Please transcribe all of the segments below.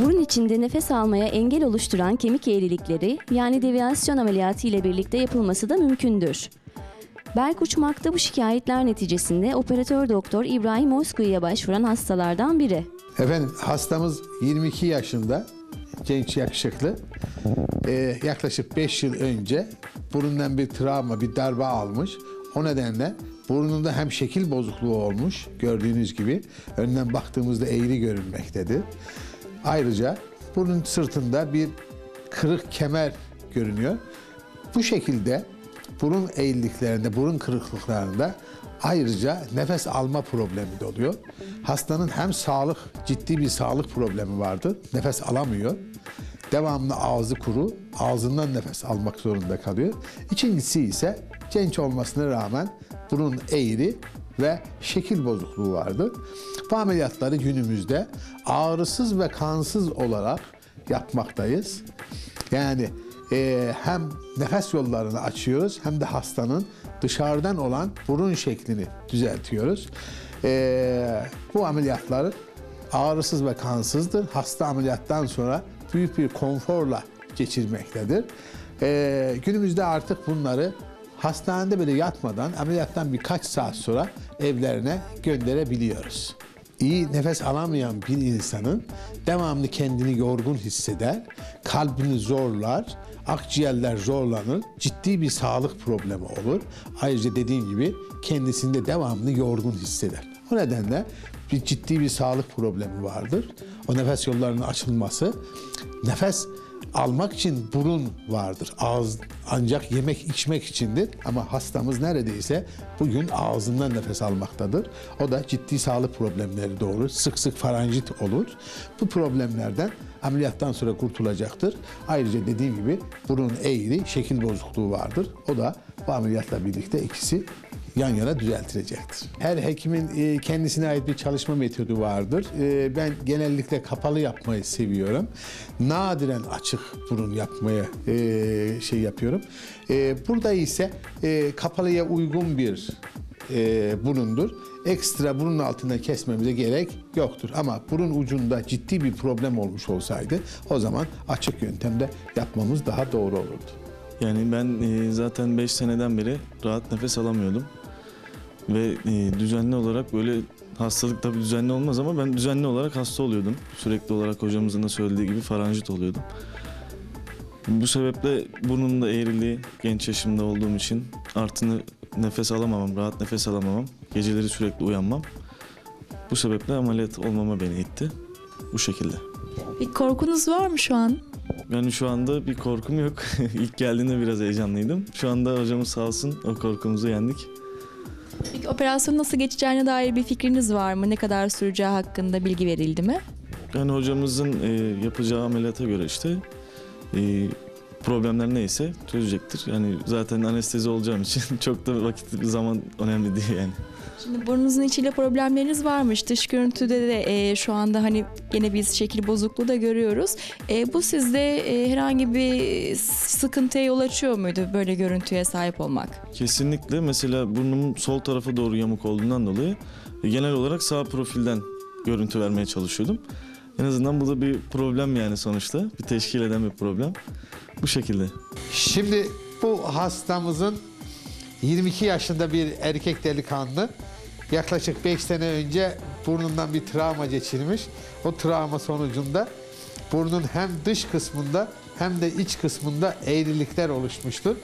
Burun içinde nefes almaya engel oluşturan kemik eğrilikleri yani deviyasyon ameliyatı ile birlikte yapılması da mümkündür. Berk Uçmak'ta bu şikayetler neticesinde operatör doktor İbrahim Özkuyu'ya başvuran hastalardan biri. Efendim hastamız 22 yaşında, genç yakışıklı. Ee, yaklaşık 5 yıl önce burundan bir travma, bir darbe almış. O nedenle burnunda hem şekil bozukluğu olmuş, gördüğünüz gibi. Önden baktığımızda eğri görünmektedir. Ayrıca burun sırtında bir kırık kemer görünüyor. Bu şekilde burun eğriliklerinde, burun kırıklıklarında ayrıca nefes alma problemi de oluyor. Hastanın hem sağlık, ciddi bir sağlık problemi vardır. Nefes alamıyor. Devamlı ağzı kuru, ağzından nefes almak zorunda kalıyor. İkincisi ise genç olmasına rağmen burun eğri ve şekil bozukluğu vardır. Bu ameliyatları günümüzde ağrısız ve kansız olarak yapmaktayız. Yani e, hem nefes yollarını açıyoruz hem de hastanın dışarıdan olan burun şeklini düzeltiyoruz. E, bu ameliyatlar ağrısız ve kansızdır. Hasta ameliyattan sonra büyük bir konforla geçirmektedir. E, günümüzde artık bunları hastanede bile yatmadan ameliyattan birkaç saat sonra evlerine gönderebiliyoruz. İyi nefes alamayan bir insanın devamlı kendini yorgun hisseder, kalbini zorlar, akciğerler zorlanır, ciddi bir sağlık problemi olur. Ayrıca dediğim gibi kendisinde devamlı yorgun hisseder. O nedenle bir ciddi bir sağlık problemi vardır. O nefes yollarının açılması, nefes almak için burun vardır. Ağız ancak yemek içmek içindir. Ama hastamız neredeyse bugün ağzından nefes almaktadır. O da ciddi sağlık problemleri doğurur. Sık sık faranjit olur. Bu problemlerden ameliyattan sonra kurtulacaktır. Ayrıca dediğim gibi burun eğri, şekil bozukluğu vardır. O da bu ameliyatla birlikte ikisi yan yana düzeltilecektir. Her hekimin e, kendisine ait bir çalışma metodu vardır. E, Ben genellikle kapalı yapmayı seviyorum. Nadiren açık burun yapmaya e, şey yapıyorum. Burada ise kapalıya uygun bir burundur. Ekstra burun altında kesmemize gerek yoktur. Ama burun ucunda ciddi bir problem olmuş olsaydı o zaman açık yöntemde yapmamız daha doğru olurdu. Yani ben zaten 5 seneden beri rahat nefes alamıyordum. Ve e, düzenli olarak böyle hastalık tabii düzenli olmaz ama ben düzenli olarak hasta oluyordum. Sürekli olarak hocamızın da söylediği gibi faranjit oluyordum. Bu sebeple burnumda eğriliği genç yaşımda olduğum için artı nefes alamamam, rahat nefes alamamam, geceleri sürekli uyanmam. Bu sebeple ameliyat olmama beni itti. Bu şekilde. Bir korkunuz var mı şu an? Yani şu anda bir korkum yok. İlk geldiğinde biraz heyecanlıydım. Şu anda hocamız sağ olsun o korkumuzu yendik. Peki operasyon nasıl geçeceğine dair bir fikriniz var mı? Ne kadar süreceği hakkında bilgi verildi mi? Yani hocamızın e, yapacağı ameliyata göre işte e, problemler neyse çözecektir. Yani zaten anestezi olacağım için çok da vakit zaman önemli değil yani. Şimdi burnunuzun içiyle problemleriniz varmış. Dış görüntüde de e, şu anda hani gene biz şekil bozukluğu da görüyoruz. E, bu sizde e, herhangi bir sıkıntıya yol açıyor muydu böyle görüntüye sahip olmak? Kesinlikle mesela burnum sol tarafa doğru yamuk olduğundan dolayı e, genel olarak sağ profilden görüntü vermeye çalışıyordum. En azından bu da bir problem yani sonuçta. Bir teşkil eden bir problem. Bu şekilde. Şimdi bu hastamızın 22 yaşında bir erkek delikanlı yaklaşık 5 sene önce burnundan bir travma geçirmiş. O travma sonucunda burnun hem dış kısmında hem de iç kısmında eğrilikler oluşmuştur.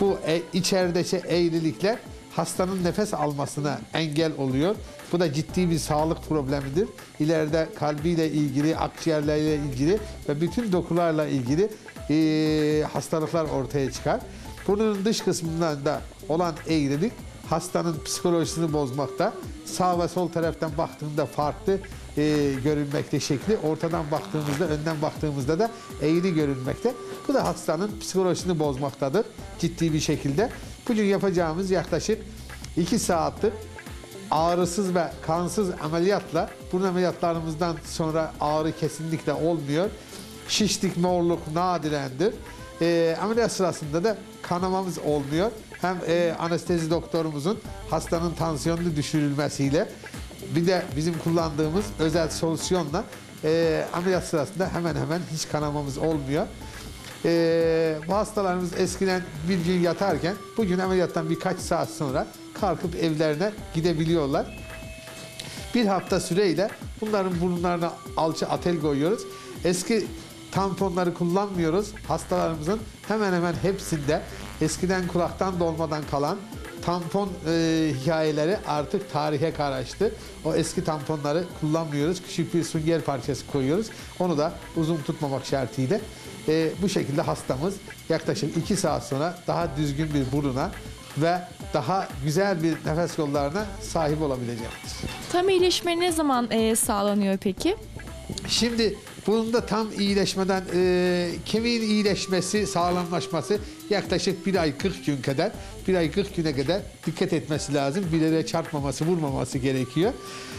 Bu e, içerideki eğrilikler hastanın nefes almasına engel oluyor. Bu da ciddi bir sağlık problemidir. İleride kalbiyle ilgili, akciğerlerle ilgili ve bütün dokularla ilgili e, hastalıklar ortaya çıkar. Burnunun dış kısmından da olan eğrilik hastanın psikolojisini bozmakta. Sağ ve sol taraftan baktığında farklı e, görünmekte şekli. Ortadan baktığımızda, önden baktığımızda da eğri görünmekte. Bu da hastanın psikolojisini bozmaktadır ciddi bir şekilde. Bugün yapacağımız yaklaşık 2 saatlik ağrısız ve kansız ameliyatla burun ameliyatlarımızdan sonra ağrı kesinlikle olmuyor. Şişlik, morluk nadirendir. e, ameliyat sırasında da kanamamız olmuyor. Hem e, anestezi doktorumuzun hastanın tansiyonunu düşürülmesiyle bir de bizim kullandığımız özel solüsyonla e, ameliyat sırasında hemen hemen hiç kanamamız olmuyor. E, bu hastalarımız eskiden bir gün yatarken bugün ameliyattan birkaç saat sonra kalkıp evlerine gidebiliyorlar. Bir hafta süreyle bunların burunlarına alçı atel koyuyoruz. Eski tamponları kullanmıyoruz. Hastalarımızın hemen hemen hepsinde eskiden kulaktan dolmadan kalan tampon e, hikayeleri artık tarihe karıştı. O eski tamponları kullanmıyoruz. Küçük bir sünger parçası koyuyoruz. Onu da uzun tutmamak şartıyla e, bu şekilde hastamız yaklaşık 2 saat sonra daha düzgün bir buruna ve daha güzel bir nefes yollarına sahip olabilecektir. Tam iyileşme ne zaman e, sağlanıyor peki? Şimdi bunun da tam iyileşmeden e, kemiğin iyileşmesi, sağlamlaşması yaklaşık bir ay 40 gün kadar, bir ay 40 güne kadar dikkat etmesi lazım. Bir yere çarpmaması, vurmaması gerekiyor.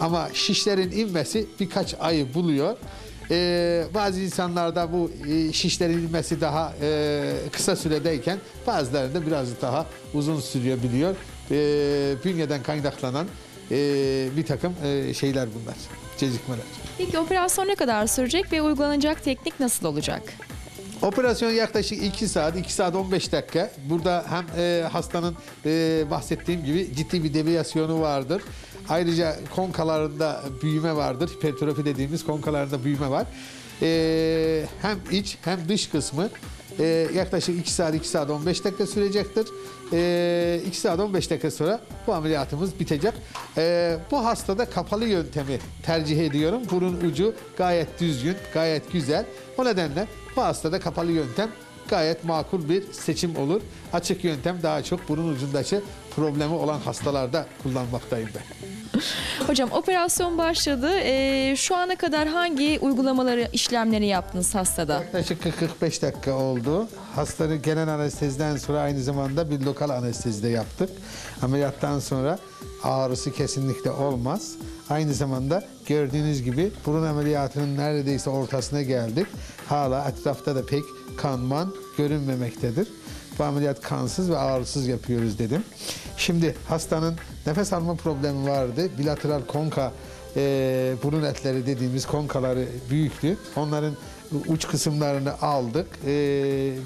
Ama şişlerin inmesi birkaç ayı buluyor. E, bazı insanlarda bu e, şişlerin inmesi daha e, kısa süredeyken bazılarında biraz daha uzun sürebiliyor. E, bünyeden kaynaklanan e, bir takım e, şeyler bunlar, gecikmeler. Peki operasyon ne kadar sürecek ve uygulanacak teknik nasıl olacak? Operasyon yaklaşık 2 saat, 2 saat 15 dakika. Burada hem e, hastanın e, bahsettiğim gibi ciddi bir deviyasyonu vardır. Ayrıca konkalarında büyüme vardır. Hipertrofi dediğimiz konkalarında büyüme var. E, hem iç hem dış kısmı e, yaklaşık 2 saat, 2 saat 15 dakika sürecektir. E, 2 saat 15 dakika sonra bu ameliyatımız bitecek. E, bu hastada kapalı yöntemi tercih ediyorum. Burun ucu gayet düzgün, gayet güzel. O nedenle bu hastada kapalı yöntem gayet makul bir seçim olur. Açık yöntem daha çok burun ucundaki problemi olan hastalarda kullanmaktayım ben. Hocam operasyon başladı. E, şu ana kadar hangi uygulamaları, işlemleri yaptınız hastada? Yaklaşık 40-45 dakika oldu. Hastanın genel anesteziden sonra aynı zamanda bir lokal anestezi de yaptık. Ameliyattan sonra ağrısı kesinlikle olmaz. Aynı zamanda gördüğünüz gibi burun ameliyatının neredeyse ortasına geldik. Hala etrafta da pek kanman görünmemektedir. Bu ameliyat kansız ve ağrısız yapıyoruz dedim. Şimdi hastanın nefes alma problemi vardı. Bilateral konka e, burun etleri dediğimiz konkaları büyüktü. Onların uç kısımlarını aldık. E,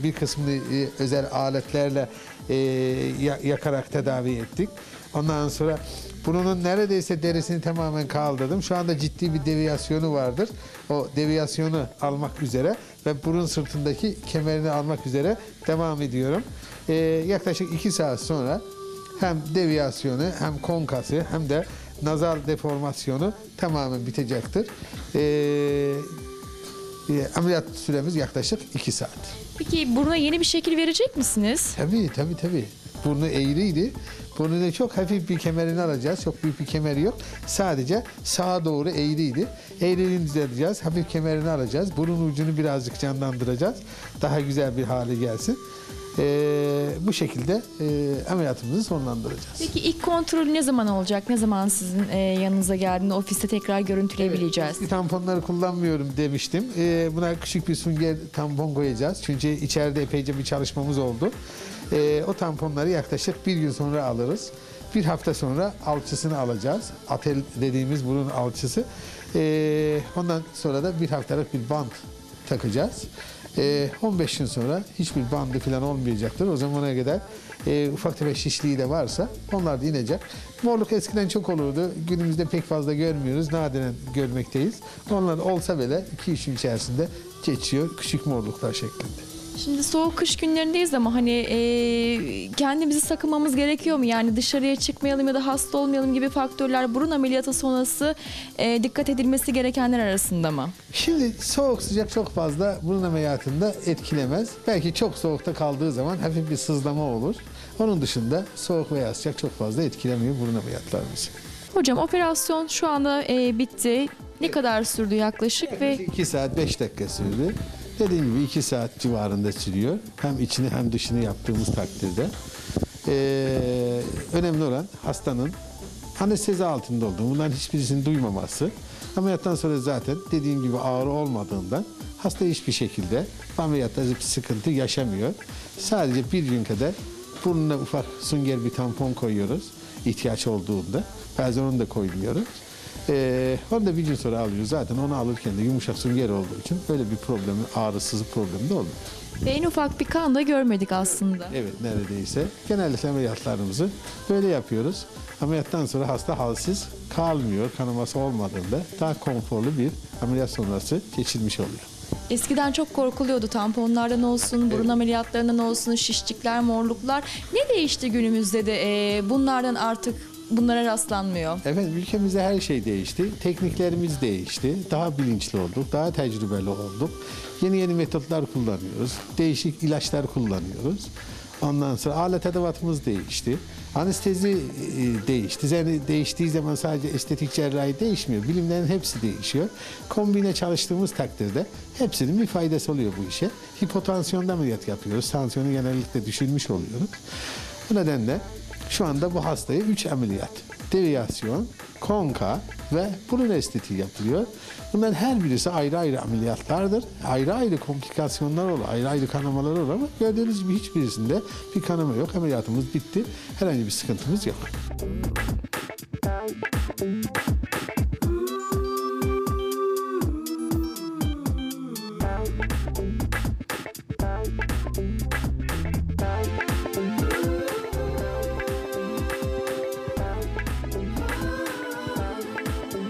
bir kısmını e, özel aletlerle e, ya- yakarak tedavi ettik. Ondan sonra burunun neredeyse derisini tamamen kaldırdım. Şu anda ciddi bir deviyasyonu vardır. O deviyasyonu almak üzere ve burun sırtındaki kemerini almak üzere devam ediyorum. E, yaklaşık 2 saat sonra hem deviyasyonu hem konkası hem de nazal deformasyonu tamamen bitecektir. Ee, e, ameliyat süremiz yaklaşık 2 saat. Peki buruna yeni bir şekil verecek misiniz? Tabii tabii tabii. Burnu eğriydi. Burnunda çok hafif bir kemerini alacağız. Çok büyük bir kemeri yok. Sadece sağa doğru eğriydi. Eğriliğini düzelteceğiz. Hafif kemerini alacağız. Burun ucunu birazcık canlandıracağız. Daha güzel bir hale gelsin. Ee, bu şekilde e, ameliyatımızı sonlandıracağız. Peki ilk kontrol ne zaman olacak? Ne zaman sizin e, yanınıza geldiğinde ofiste tekrar görüntüleyebileceğiz? Eski tamponları kullanmıyorum demiştim. Ee, buna küçük bir sünger tampon koyacağız. Çünkü içeride epeyce bir çalışmamız oldu. Ee, o tamponları yaklaşık bir gün sonra alırız. Bir hafta sonra alçısını alacağız. Atel dediğimiz burun alçısı. Ee, ondan sonra da bir haftalık bir bant takacağız. Ee, 15 gün sonra hiçbir bandı falan olmayacaktır. O zamana kadar e, ufak tefek şişliği de varsa onlar da inecek. Morluk eskiden çok olurdu. Günümüzde pek fazla görmüyoruz. Nadiren görmekteyiz. Onlar olsa bile 2-3 gün içerisinde geçiyor. Küçük morluklar şeklinde. Şimdi soğuk kış günlerindeyiz ama hani e, kendimizi sakınmamız gerekiyor mu? Yani dışarıya çıkmayalım ya da hasta olmayalım gibi faktörler burun ameliyatı sonrası e, dikkat edilmesi gerekenler arasında mı? Şimdi soğuk sıcak çok fazla burun ameliyatında etkilemez. Belki çok soğukta kaldığı zaman hafif bir sızlama olur. Onun dışında soğuk veya sıcak çok fazla etkilemiyor burun ameliyatlarımızı. Hocam operasyon şu anda e, bitti. Ne kadar sürdü yaklaşık ve 2 saat 5 dakika sürdü. Dediğim gibi 2 saat civarında sürüyor. Hem içini hem dışını yaptığımız takdirde. Ee, önemli olan hastanın anestezi altında olduğu, bunların hiçbirisini duymaması. Ameliyattan sonra zaten dediğim gibi ağrı olmadığından hasta hiçbir şekilde ameliyatta bir sıkıntı yaşamıyor. Sadece bir gün kadar burnuna ufak sünger bir tampon koyuyoruz ihtiyaç olduğunda. Bazen onu da koymuyoruz. Ee, onu da bir gün sonra alıyoruz. Zaten onu alırken de yumuşak sünger olduğu için öyle bir problemi, ağrısız problemi de olmuyor. Ve en ufak bir kan da görmedik aslında. Evet neredeyse. Genellikle ameliyatlarımızı böyle yapıyoruz. Ameliyattan sonra hasta halsiz kalmıyor kanaması olmadığında daha konforlu bir ameliyat sonrası geçirmiş oluyor. Eskiden çok korkuluyordu tamponlardan olsun, burun ameliyatlarından olsun, şişlikler, morluklar. Ne değişti günümüzde de e, bunlardan artık bunlara rastlanmıyor? Evet ülkemizde her şey değişti. Tekniklerimiz değişti. Daha bilinçli olduk, daha tecrübeli olduk. Yeni yeni metotlar kullanıyoruz. Değişik ilaçlar kullanıyoruz. Ondan sonra alet edevatımız değişti. Anestezi e, değişti. Yani değiştiği zaman sadece estetik cerrahi değişmiyor. Bilimlerin hepsi değişiyor. Kombine çalıştığımız takdirde hepsinin bir faydası oluyor bu işe. Hipotansiyonda ameliyat yapıyoruz. Tansiyonu genellikle düşürmüş oluyoruz. Bu nedenle şu anda bu hastaya 3 ameliyat, deviyasyon, konka ve burun estetiği yapılıyor. Bunların her birisi ayrı ayrı ameliyatlardır. Ayrı ayrı komplikasyonlar olur, ayrı ayrı kanamalar olur ama gördüğünüz gibi hiçbirisinde bir kanama yok. Ameliyatımız bitti. Herhangi bir sıkıntımız yok.